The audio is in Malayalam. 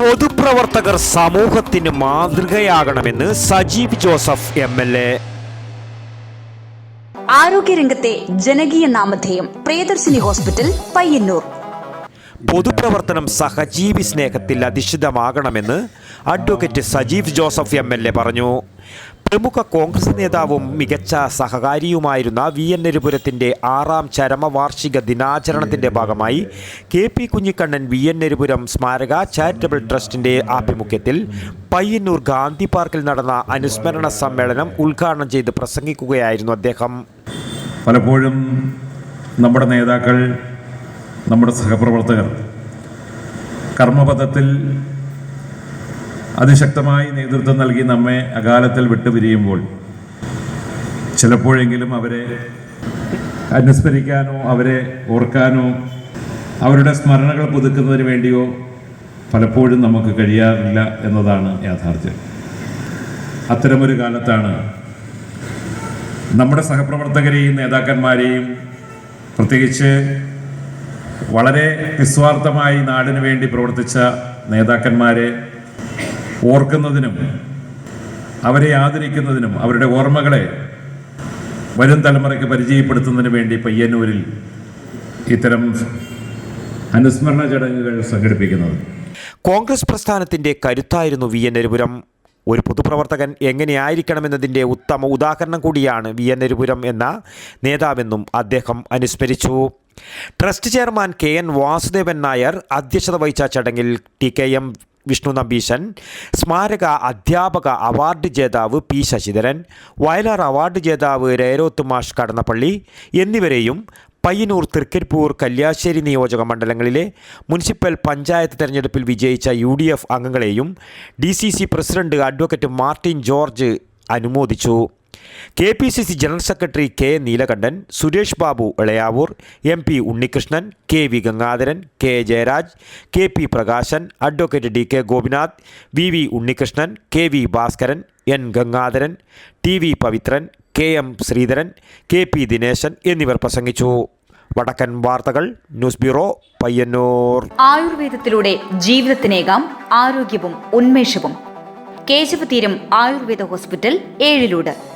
പൊതുപ്രവർത്തകർ സമൂഹത്തിന് മാതൃകയാകണമെന്ന് Sajeev Joseph M L A. ആരോഗ്യരംഗത്തെ ജനകീയ നാമധേയം പ്രിയദർശിനി ഹോസ്പിറ്റൽ പയ്യന്നൂർ. പൊതുപ്രവർത്തനം സഹജീവി സ്നേഹത്തിൽ അധിഷ്ഠിതമാകണമെന്ന് advocate Sajeev Joseph M L A പറഞ്ഞു. പ്രമുഖ കോൺഗ്രസ് നേതാവും മികച്ച സഹകാരിയുമായിരുന്ന വി എൻ നെരുപുരത്തിന്റെ ആറാം ചരമവാർഷിക ദിനാചരണത്തിന്റെ ഭാഗമായി K P Kunhikannan V N Nerupuram സ്മാരക ചാരിറ്റബിൾ ട്രസ്റ്റിന്റെ ആഭിമുഖ്യത്തിൽ പയ്യന്നൂർ ഗാന്ധി പാർക്കിൽ നടന്ന അനുസ്മരണ സമ്മേളനം ഉദ്ഘാടനം ചെയ്ത് പ്രസംഗിക്കുകയായിരുന്നു അദ്ദേഹം. പലപ്പോഴും നമ്മുടെ നേതാക്കൾ നമ്മുടെ സഹപ്രവർത്തകർ കർമ്മപഥത്തിൽ അതിശക്തമായി നേതൃത്വം നൽകി നമ്മെ അകാലത്തിൽ വിട്ടുപിരിയുമ്പോൾ ചിലപ്പോഴെങ്കിലും അവരെ അനുസ്മരിക്കാനോ അവരെ ഓർക്കാനോ അവരുടെ സ്മരണകൾ പുതുക്കുന്നതിന് വേണ്ടിയോ പലപ്പോഴും നമുക്ക് കഴിയാറില്ല എന്നതാണ് യാഥാർത്ഥ്യം. അത്തരമൊരു കാലത്താണ് നമ്മുടെ സഹപ്രവർത്തകരെയും നേതാക്കന്മാരെയും പ്രത്യേകിച്ച് വളരെ നിസ്വാർത്ഥമായി നാടിനു വേണ്ടി പ്രവർത്തിച്ച നേതാക്കന്മാരെ ഓർക്കുന്നതിനും അവരെ ആദരിക്കുന്നതിനും അവരുടെ ഓർമ്മകളെ വരും തലമുറയ്ക്ക് പരിചയപ്പെടുത്തുന്നതിന് വേണ്ടി പയ്യന്നൂരിൽ ഇത്തരം അനുസ്മരണ ചടങ്ങുകൾ സംഘടിപ്പിക്കുന്നത്. കോൺഗ്രസ് പ്രസ്ഥാനത്തിന്റെ കരുത്തായിരുന്നു വി എൻ നരുപുരം ഒരു പൊതുപ്രവർത്തകൻ എങ്ങനെയായിരിക്കണമെന്നതിന്റെ ഉത്തമ ഉദാഹരണം കൂടിയാണ് വി എൻ നരുപുരം എന്ന നേതാവെന്നും അദ്ദേഹം അനുസ്മരിച്ചു. Trust chairman K N Vasudevan Nair അധ്യക്ഷത വഹിച്ച ചടങ്ങിൽ T K M Vishnu Nambeesan സ്മാരക അധ്യാപക അവാർഡ് ജേതാവ് പി ശശിധരൻ വയലാർ അവാർഡ് ജേതാവ് രേരോത്ത് മാഷ് കടന്നപ്പള്ളി എന്നിവരെയും പയ്യന്നൂർ തൃക്കരിപ്പൂർ കല്യാശ്ശേരി നിയോജക മണ്ഡലങ്ങളിലെ മുനിസിപ്പൽ പഞ്ചായത്ത് തെരഞ്ഞെടുപ്പിൽ വിജയിച്ച യു ഡി എഫ് അംഗങ്ങളെയും D C C president advocate Martin George അനുമോദിച്ചു. K P C C general secretary K Neelakandan Suresh Babu Elayavoor M P Unnikrishnan K V Gangadharan K Jayaraj K P Prakashan advocate D K Gopinath V V Unnikrishnan K V Bhaskaran N Gangadharan T V Pavithran K M Sreedharan K P Dineshan എന്നിവർ പ്രസംഗിച്ചു. വടക്കൻ വാർത്തകൾ ന്യൂസ് ബ്യൂറോ പയ്യന്നൂർ. ആയുർവേദത്തിലൂടെ ജീവിതത്തിനേകാം ആരോഗ്യവും ഉന്മേഷവും. കേശവതീരം ആയുർവേദ ഹോസ്പിറ്റൽ ഏഴിലൂട്.